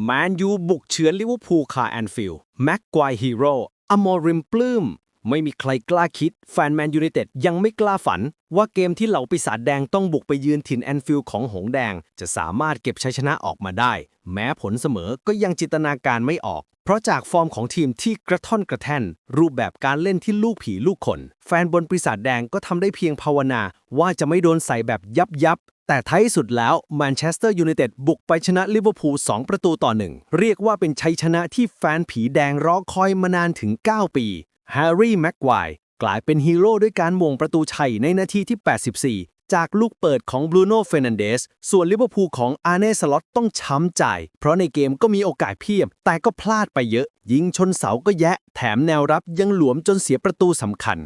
แมนยูบุกเฉือนลิเวอร์พูลคาแอนฟิลด์แม็กควายฮีโร่อมอริมปลื้ม ไม่มีใครกล้าคิด แฟนแมนยูไนเต็ดยังไม่กล้าฝัน ว่าเกมที่เหล่าปีศาจแดงต้องบุกไปยืนถิ่นแอนฟิลด์ของหงแดง จะสามารถเก็บชัยชนะออกมาได้ แม้ผลเสมอก็ยังจินตนาการไม่ออก เพราะจากฟอร์มของทีมที่กระท่อนกระแท่น รูปแบบการเล่นที่ลูกผีลูกขนแฟนบนปีศาจแดงก็ทำได้เพียงภาวนา ว่าจะไม่โดนใส่แบบยับยับ แต่ท้ายสุดแล้วแมนเชสเตอร์ยูไนเต็ดบุกไปชนะลิเวอร์พูล2ประตูต่อหนึ่งเรียกว่าเป็นชัยชนะที่แฟนผีแดงรอคอยมานานถึง 9 ปีแฮร์รี่แม็กควายกลายเป็นฮีโร่ด้วยการมงประตูชัยในนาทีที่ 84 จากลูกเปิดของบรูโน่เฟรนันเดส ส่วนลิเวอร์พูลของอาร์เน่สล็อตต้องช้ำใจ เพราะในเกมก็มีโอกาสเพียบ แต่ก็พลาดไปเยอะ ยิงชนเสาก็แยะ แถมแนวรับยังหลวมจนเสียประตูสำคัญ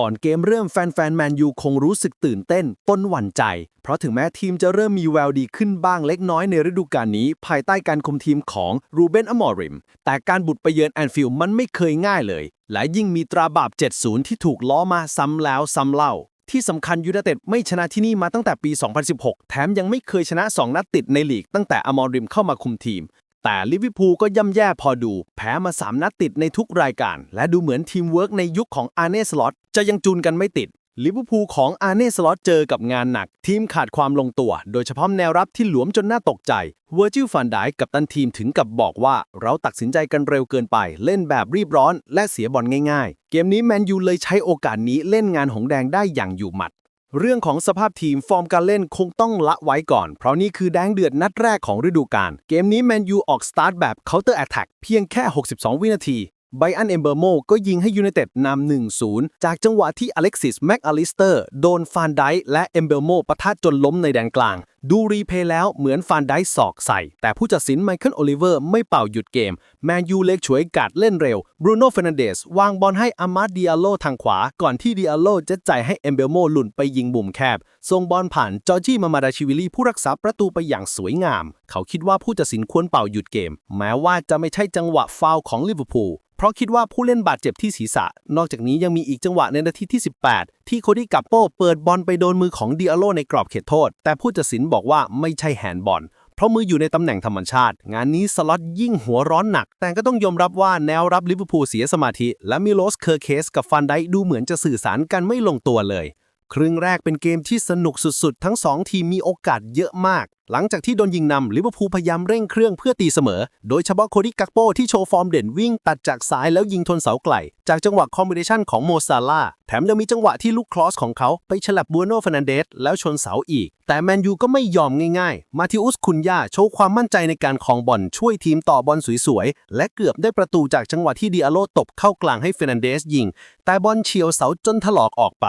ก่อนเกมเริ่มแฟนๆแมนยูคงรู้สึกตื่นเต้น ต้นหวั่นใจ เพราะถึงแม้ทีมจะเริ่มมีแววดีขึ้นบ้างเล็กน้อยในฤดูกาลนี้ ภายใต้การคุมทีมของรูเบนอมอริม แต่การบุกไปเยือนแอนฟิลด์มันไม่เคยง่ายเลย และยิ่งมีตราบาป 70 ที่ถูกล้อมาซ้ำแล้วซ้ำเล่า ที่สำคัญยูไนเต็ดไม่ชนะที่นี่มาตั้งแต่ปี 2016 แถมยังไม่เคยชนะ 2 นัดติดในลีกตั้งแต่อมอริมเข้ามาคุมทีมแต่ลิเวอร์พูลก็ย่ำแย่พอดู แพ้มา 3 นัดติดในทุกรายการ และดูเหมือนทีมเวิร์กในยุคของอาร์เน่สล็อต จะยังจูนกันไม่ติดลิเวอร์พูลของอาร์เน่สล็อตเจอกับงานหนัก ทีมขาดความลงตัว โดยเฉพาะแนวรับที่หลวมจนน่าตกใจเวอร์จิลฟันไดกับตันทีมถึงกับบอกว่าเราตัดสินใจกันเร็วเกินไป เล่นแบบรีบร้อน และเสียบอลง่ายๆ เกมนี้แมนยูเลยใช้โอกาสนี้เล่นงานหงแดงได้อย่างอยู่หมัด เรื่องของสภาพทีมฟอร์มการเล่นคงต้องละไว้ก่อน เพราะนี่คือแดงเดือดนัดแรกของฤดูกาลเกมนี้แมนยูออกสตาร์ทแบบ Counter Attack เพียงแค่ 62 วินาที ไบอันเอมเบอร์โมก็ยิงให้ยูไนเต็ดนำ 1-0 จากจังหวะที่อเล็กซิสแม็กอลิสเตอร์โดนฟานไดและเอมเบอร์โมปะทะจนล้มในแดนกลาง ดูรีเพย์แล้วเหมือนฟานไดศอกใส่ แต่ผู้ตัดสินไมเคิลโอลิเวอร์ไม่เป่าหยุดเกม แมนยูเล็กฉวยกัดเล่นเร็วบรูโน่เฟรนันเดสวางบอลให้อามาดดิอาโลทางขวา ก่อนที่ดิอาโลจะจ่ายให้เอมเบอร์โมหลุนไปยิงบุ่มแคบส่งบอลผ่านจอร์จี้มามาดาชิวิลีผู้รักษาประตูไปอย่างสวยงาม เขาคิดว่าผู้ตัดสินควรเป่าหยุดเกม แม้ว่าจะไม่ใช่จังหวะฟาวของลิเวอร์พูลเพราะคิดว่าผู้เล่นบาดเจ็บที่ศีรษะ นอกจากนี้ยังมีอีกจังหวะในนาทีที่ 18 ที่โคดี้กับโป้เปิดบอลไปโดนมือของดิอาโลในกรอบเขตโทษ แต่ผู้ตัดสินบอกว่าไม่ใช่แฮนด์บอลเพราะมืออยู่ในตำแหน่งธรรมชาติ งานนี้สล็อตยิ่งหัวร้อนหนัก แต่ก็ต้องยอมรับว่าแนวรับลิเวอร์พูลเสียสมาธิ และมิโลสเคอร์เคสกับฟันไดดูเหมือนจะสื่อสารกันไม่ลงตัวเลย ครึ่งแรกเป็นเกมที่สนุกสุดๆ ทั้ง 2 ทีมมีโอกาสเยอะมาก หลังจากที่โดนยิงนำลิเวอร์พูลพยายามเร่งเครื่องเพื่อตีเสมอ โดยเฉพาะโคดี้กักโปที่โชว์ฟอร์มเด่นวิ่งตัดจากซ้ายแล้วยิงทนเสาไกล จากจังหวะคอมบิเนชันของโมซาลาแถมยังมีจังหวะที่ลูกครอสของเขาไปฉลับบัวโนฟ e นันเดสแล้วชนเสาอีก แต่แมนยูก็ไม่ยอมง่ายๆ มาทิอุสคุนยาโชว์ความมั่นใจในการคองบอลช่วยทีมต่อบอลสวยๆ และเกือบได้ประตูจากจังหวะที่ดิอาโลตบเข้ากลางให้เฟรนันเดสยิง แต่บอลเฉียวเสาจนถลอกออกไป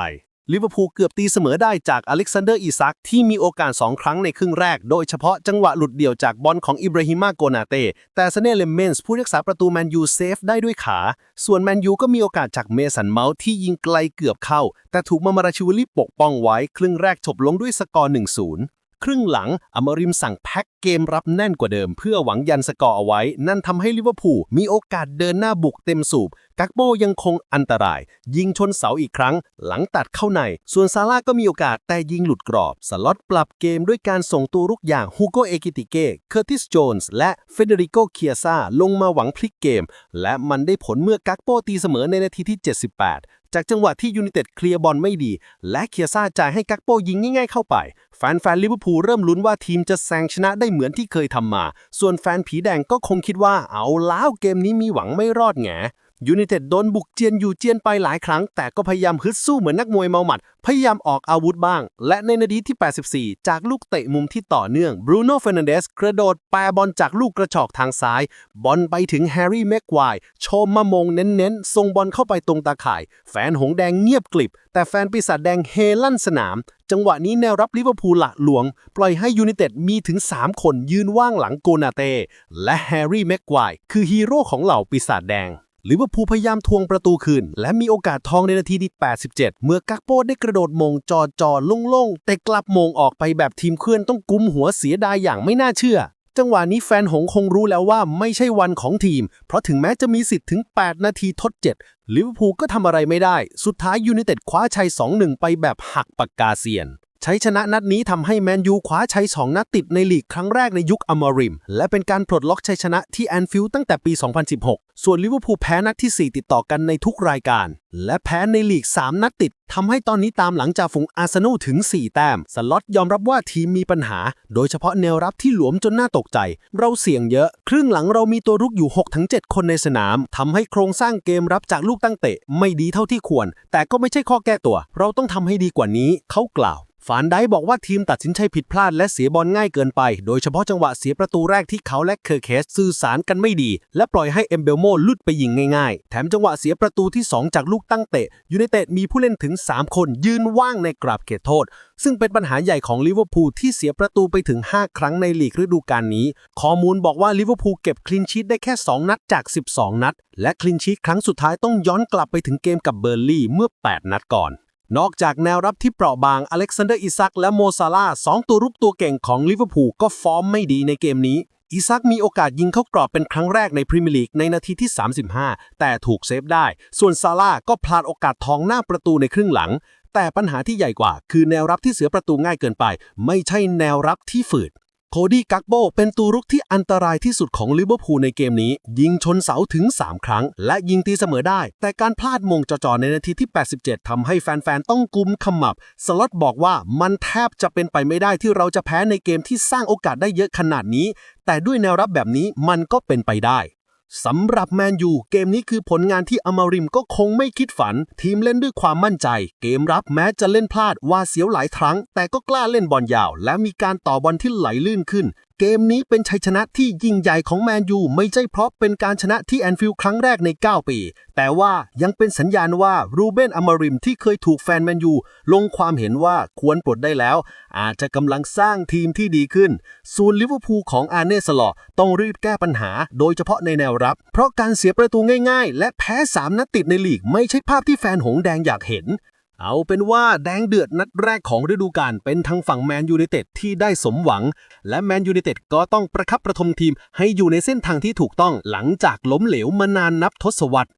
ลิเวอร์พูลเกือบตีเสมอได้จากอเล็กซานเดอร์อิซักที่มีโอกาส2ครั้งในครึ่งแรก โดยเฉพาะจังหวะหลุดเดี่ยวจากบอลของอิบราฮิมาโกนาเต้แต่เซเน่เลมเมนส์ผู้รักษาประตูแมนยูเซฟได้ด้วยขา ส่วนแมนยูก็มีโอกาสจากเมสันเมาส์ที่ยิงไกลเกือบเข้า แต่ถูกมามาราชิวลิปกป้องไว้ ครึ่งแรกจบลงด้วยสกอร์ 1-0ครึ่งหลังอมริมสั่งแพ็คเกมรับแน่นกว่าเดิม เพื่อหวังยันสกอร์เอาไว้ นั่นทำให้ลิเวอร์พูลมีโอกาสเดินหน้าบุกเต็มสูบ กักโบยังคงอันตราย ยิงชนเสาอีกครั้ง หลังตัดเข้าใน ส่วนซาร่าก็มีโอกาสแต่ยิงหลุดกรอบ สล็อตปรับเกมด้วยการส่งตัวรุกอย่างฮูโกเอกิติเก้เคอร์ติสโจนส์และเฟเดริโกเคียซาลงมาหวังพลิกเกม และมันได้ผลเมื่อกักโปตีเสมอในนาทีที่ 78จากจังหวะที่ยูไนเต็ดเคลียร์บอลไม่ดี และเคียซ่าจ่ายให้กักโปยิงง่ายๆเข้าไป แฟนๆลิเวอร์พูลเริ่มลุ้นว่าทีมจะแซงชนะได้เหมือนที่เคยทำมา ส่วนแฟนผีแดงก็คงคิดว่าเอาแล้วเกมนี้มีหวังไม่รอดแง ยูไนเต็ดโดนบุกเจียนอยู่เจียนไปหลายครั้ง แต่ก็พยายามฮึดสู้เหมือนนักมวยเมาหมัด พยายามออกอาวุธบ้าง และในนาทีที่ 84 จากลูกเตะมุมที่ต่อเนื่องบรูโน่เฟรนันเดสกระโดดแปรบอลจากลูกกระชอกทางซ้าย บอลไปถึงแฮร์รี่แม็กควายโชมมามงเน้นๆส่งบอลเข้าไปตรงตาข่าย แฟนหงแดงเงียบกลิบ แต่แฟนปีศาจแดงเฮลั่นสนาม จังหวะนี้แนวรับลิเวอร์พูลละหลวง ปล่อยให้ยูไนเต็ดมีถึง 3 คนยืนว่างหลังโกนาเต้และแฮร์รี่แม็กควายคือฮีโร่ของเหล่าปีศาจแดง ลิเวอร์พูลพยายามทวงประตูคืน และมีโอกาสทองในนาทีที่ 87 เมื่อกักโปได้กระโดดมงจอจอโล่งๆ แต่กลับมงออกไปแบบทีมเคลื่อนต้องกุมหัวเสียดายอย่างไม่น่าเชื่อ จังหวะนี้แฟนหงคงรู้แล้วว่าไม่ใช่วันของทีม เพราะถึงแม้จะมีสิทธิ์ถึง 8 นาทีทด 7 ลิเวอร์พูลก็ทำอะไรไม่ได้ สุดท้ายยูไนเต็ดคว้าชัย 2-1 ไปแบบหักปากกาเซียน ชัยชนะนัดนี้ทำให้แมนยูคว้าชัย2นัดติดในลีกครั้งแรกในยุคอมอริม และเป็นการปลดล็อกชัยชนะที่แอนฟิลด์ตั้งแต่ปี 2016 ส่วนลิเวอร์พูลแพ้นัดที่ 4 ติดต่อกันในทุกรายการ และแพ้ในลีก 3 นัดติดทำให้ตอนนี้ตามหลังจากฝูงอาร์เซนอลถึง 4 แต้ม สล็อตยอมรับว่าทีมมีปัญหา โดยเฉพาะแนวรับที่หลวมจนน่าตกใจ เราเสี่ยงเยอะ ครึ่งหลังเรามีตัวรุกอยู่ 6-7 คนในสนามทำให้โครงสร้างเกมรับจากลูกตั้งเตะ ไม่ดีเท่าที่ควร แต่ก็ไม่ใช่ข้อแก้ตัว เราต้องทำให้ดีกว่านี้เขากล่าว ฟานได้บอกว่าทีมตัดสินใจผิดพลาดและเสียบอลง่ายเกินไป โดยเฉพาะจังหวะเสียประตูแรกที่เขาและเคอร์เคสสื่อสารกันไม่ดี และปล่อยให้เอมเบลโมลุดไปยิงง่ายๆ แถมจังหวะเสียประตูที่ 2 จากลูกตั้งเตะยูไนเต็ดมีผู้เล่นถึง 3 คนยืนว่างในกราบเขตโทษ ซึ่งเป็นปัญหาใหญ่ของลิเวอร์พูลที่เสียประตูไปถึง 5 ครั้งในลีกฤดูกาลนี้ ข้อมูลบอกว่าลิเวอร์พูลเก็บคลีนชีตได้แค่ 2 นัดจาก 12 นัด และคลีนชีตครั้งสุดท้ายต้องย้อนกลับไปถึงเกมกับเบอร์ลี่เมื่อ 8 นัดก่อน นอกจากแนวรับที่เปราะบางอเล็กซานเดอร์อิซักและโมซาลาสองตัวรุกตัวเก่งของลิเวอร์พูลก็ฟอร์มไม่ดีในเกมนี้ อิซักมีโอกาสยิงเข้ากรอบเป็นครั้งแรกในพรีเมียร์ลีกในนาทีที่ 35 แต่ถูกเซฟได้ ส่วนซาลาก็พลาดโอกาสทองหน้าประตูในครึ่งหลัง แต่ปัญหาที่ใหญ่กว่า คือแนวรับที่เสียประตูง่ายเกินไป ไม่ใช่แนวรับที่ฝืด โคดี้กักโบเป็นตัวรุกที่อันตรายที่สุดของลิเวอร์พูลในเกมนี้ ยิงชนเสาถึง 3 ครั้ง และยิงตีเสมอได้ แต่การพลาดมงจอๆในนาทีที่ 87ทำให้แฟน ๆ ต้องกุมขมับ สล็อตบอกว่ามันแทบจะเป็นไปไม่ได้ที่เราจะแพ้ในเกมที่สร้างโอกาสได้เยอะขนาดนี้ แต่ด้วยแนวรับแบบนี้มันก็เป็นไปได้ สำหรับแมนยูเกมนี้คือผลงานที่อมาริมก็คงไม่คิดฝัน ทีมเล่นด้วยความมั่นใจ เกมรับแม้จะเล่นพลาดว่าเสียวหลายครั้ง แต่ก็กล้าเล่นบอลยาว และมีการต่อบอลที่ไหลลื่นขึ้น เกมนี้เป็นชัยชนะที่ยิ่งใหญ่ของแมนยูไม่ใช่เพราะเป็นการชนะที่แอนฟิลด์ครั้งแรกใน 9 ปี แต่ว่ายังเป็นสัญญาณว่ารูเบนอมาริมที่เคยถูกแฟนแมนยูลงความเห็นว่าควรปลดได้แล้ว อาจจะกำลังสร้างทีมที่ดีขึ้น ส่วนลิเวอร์พูลของอาร์เน่สลอต้องรีบแก้ปัญหา โดยเฉพาะในแนวรับ เพราะการเสียประตูง่าย ๆ และแพ้ 3 นัดติดในลีก ไม่ใช่ภาพที่แฟนหงแดงอยากเห็น เอาเป็นว่าแดงเดือดนัดแรกของฤดูกาลเป็นทางฝั่งแมนยูไนเต็ดที่ได้สมหวัง และแมนยูไนเต็ดก็ต้องประคับประทมทีมให้อยู่ในเส้นทางที่ถูกต้องหลังจากล้มเหลวมานานนับทศวรรษ